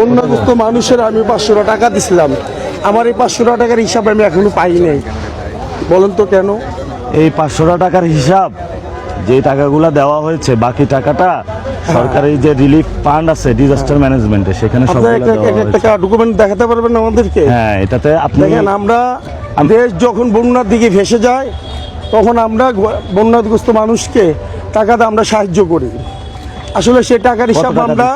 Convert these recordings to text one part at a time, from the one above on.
বন্যাগ্রস্ত মানুষের আমি পাঁচশো টাকা দিছিলাম। আমার এই পাঁচশো টাকার হিসাব আমি এখনও পাই নাই। বলেন তো কেন? এই পাঁচশো টাকার হিসাব যে টাকাগুলো দেওয়া হয়েছে বাকি টাকাটা সরকারি যে রিলিফ ফান্ড আছে ডিজাস্টার ম্যানেজমেন্টে সেখানে একটা ডকুমেন্ট দেখাতে পারবেন আমাদেরকে? হ্যাঁ এটাতে আপনি আমরা দেশ যখন বন্যার দিকে ভেসে যায় তখন আমরা বন্যাগ্রস্ত মানুষকে টাকাতে আমরা সাহায্য করি। আসলে সে টাকার হিসাব আমরা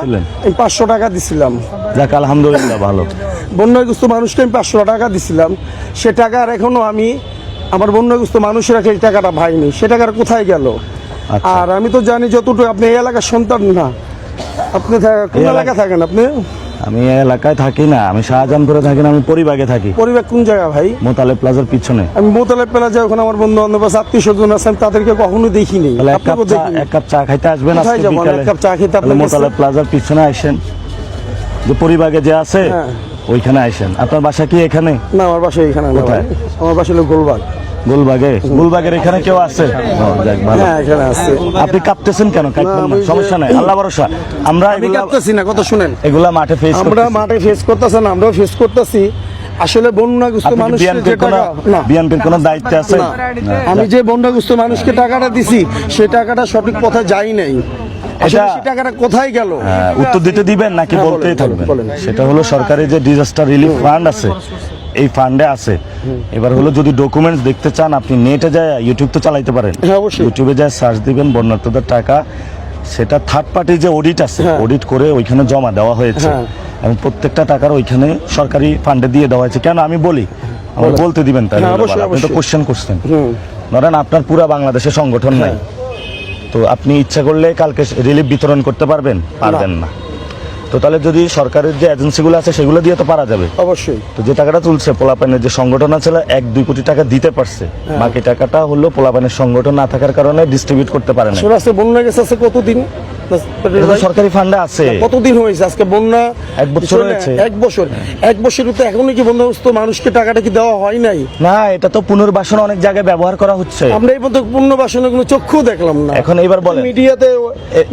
এই পাঁচশো টাকা দিছিলাম। যাক আলহামদুলিল্লাহ ভালো। বন্যাগ্রস্ত মানুষকে আমি পাঁচশো টাকা দিছিলাম। সে টাকা আর এখনও আমি আমার বন্যাগ্রস্ত মানুষেরা সেই টাকাটা পাইনি সে টাকার কোথায় গেল? আচ্ছা। আর আমি তো জানি যতটুকু আপনি এই এলাকার সন্তান না। আপনি কোন এলাকা থাকেন আপনি? আমি এলাকায় থাকি না আমি শাহজাহানপুরে থাকি না আমি পরিবাগে থাকি। পরিবার কোন জায়গা ভাই? মোতালে প্লাজার পিছনে। আমি মোতালে পেলা যাই ওখানে আমার বন্ধু বান্ধব আছে আত্মীয় স্বজন আছে আমি তাদেরকে কখনো দেখিনি। এক কাপ চা এক কাপ চা খাইতে আসবেন কোথায় আজকে বিকালে? এক কাপ চা খেতে তাহলে আপনার মোতালে প্লাজার পিছনে আসেন। যে পরিবাগে যে আছে হ্যাঁ। ওইখানে আসেন। আপনার বাসা কি এখানে? না আমার বাসা এখানে। আমার বাসা হলো গোলবাগ। গুলবাগে? গুলবাগের এখানে কেউ আছে? হ্যাঁ এখানে আছে। আপনি কাঁপতেছেন কেন? আমি যে- সমস্যা নাই আল্লাহ ভরসা। আমরা আমি কাঁপতেছি না কথা শুনেন। এগুলা মাঠে ফেস আমরা মাঠে ফেস করতেছি না আমরাও ফেস করতেছি। আসলে বন্যাগ্রস্ত মানুষের যে টাকা না। বিএনপির কোন দায়িত্ব আছে না। আমি যে বন্যাগ্রস্ত মানুষকে টাকাটা দিছি সেই টাকাটা সঠিক পথে যাই নাই। টাকাটা কোথায় গেল? হ্যাঁ, উত্তর দিতে দিবেন নাকি হ্যাঁ, বলতেই থাকবেন? সেটা হলো সরকারি যে ডিজাস্টার রিলিফ ফান্ড আছে এই ফান্ডে আছে। এবার হলো যদি ডকুমেন্টস দেখতে চান আপনি নেটে যায় ইউটিউব তো চালাইতে পারেন। হ্যাঁ, ইউটিউবে যায় সার্চ দিবেন বন্যার্থদের টাকা। সেটা থার্ড পার্টি যে অডিট আছে হ্যাঁ। অডিট করে ওইখানে জমা দেওয়া হয়েছে। হ্যাঁ। এবং প্রত্যেকটা টাকার ওইখানে সরকারি ফান্ডে দিয়ে দেওয়া হয়েছে। কেন? আমি বলি আমার বলতে দিবেন তাই হ্যাঁ, আপনি তো। কোশ্চেন করছেন। ধরেন আপনার পুরা বাংলাদেশে সংগঠন নাই। তো আপনি ইচ্ছা করলে কালকে রিলিফ বিতরণ করতে পারবেন? পারবেন না। তো তাহলে যদি সরকারের যে এজেন্সিগুলো আছে সেগুলো দিয়ে তো পারা যাবে। অবশ্যই। তো যে টাকাটা তুলছে পোলাপানের যে সংগঠন আছে এক দুই কোটি টাকা দিতে পারছে। বাকি টাকাটা হলো পোলাপানের সংগঠন না থাকার কারণে ডিস্ট্রিবিউট করতে পারে না বন্যা গেছে কতদিন? সরকারি ফান্ডে আছে। কতদিন হয়েছে? আজকে বন্যা? এক বছর হয়েছে। এক বছর। এক বছর তো এখনও কি বন্যাগ্রস্ত মানুষকে টাকাটা কি দেওয়া হয় নাই? না এটা তো পুনর্বাসন অনেক জায়গায় ব্যবহার করা হচ্ছে। আমরা এই পর্যন্ত পুণ্যবাসনে কোনো চক্ষু দেখলাম না। এখন এবার বলেন। মিডিয়াতে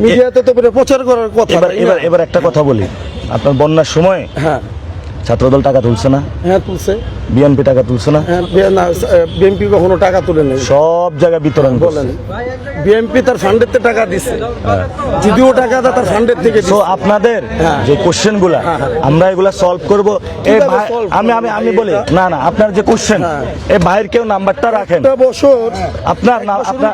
মিডিয়াতে তো প্রচার করার কথা এবার এবার এবার একটা কথা বলি। আপনার বন্যার সময় হ্যাঁ। ছাত্রদল টাকা তুলছে না? হ্যাঁ তুলছে। বিএনপি টাকা তুলছে না? হ্যাঁ বিএনপি কখনো টাকা তুলে নেই। সব জায়গায় বিতরণ। বলেন বিএনপি তার ফান্ডের থেকে টাকা দিচ্ছে যদিও টাকা তার ফান্ডের থেকে তো আপনাদের হ্যাঁ। যে কোশ্চেনগুলা আমরা এগুলা সলভ করব। এই আমি আমি আমি বলি না না আপনার যে কোশ্চেন হ্যাঁ। এই ভাইয়ের কেউ নাম্বারটা রাখেন। বছর আপনার না আপনার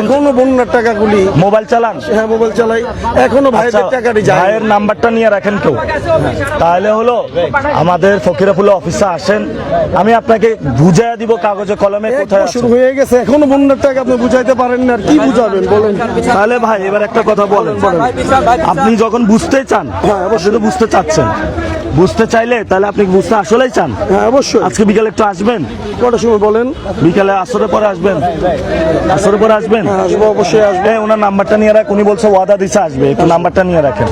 এখনও বন্যার টাকাগুলি মোবাইল চালান। হ্যাঁ মোবাইল চালাই। এখনও ভাইদের আচ্ছা, টাকাটি যায়। ভাইয়ের নাম্বারটা নিয়ে রাখেন কেউ। তাহলে হলো আমাদের ফকিরাফুল্লা অফিসে আসেন। আমি আপনাকে বুঝাইয়া দিব কাগজে কলমে কোথায় আছে হয়ে গেছে। এখনও বন্যার টাকা আপনি বুঝাইতে পারেন না আর কি বুঝাবেন বলেন। তাহলে ভাই এবার একটা কথা বলেন আপনি যখন বুঝতে চান হ্যাঁ, অবশ্যই তো বুঝতে চাচ্ছেন বুঝতে চাইলে তাহলে আপনি বুঝতে আসলেই চান। হ্যাঁ অবশ্যই। আজকে বিকালে একটু আসবেন? কটার সময় বলেন? বিকালে আসরের পরে আসবেন? আসরের পরে আসবেন? হ্যাঁ, আসব অবশ্যই আসব। ওনার নাম্বারটা নিয়ে রাখ উনি বলছে ওয়াদা দিছে আসবে একটু নাম্বারটা নিয়ে রাখেন।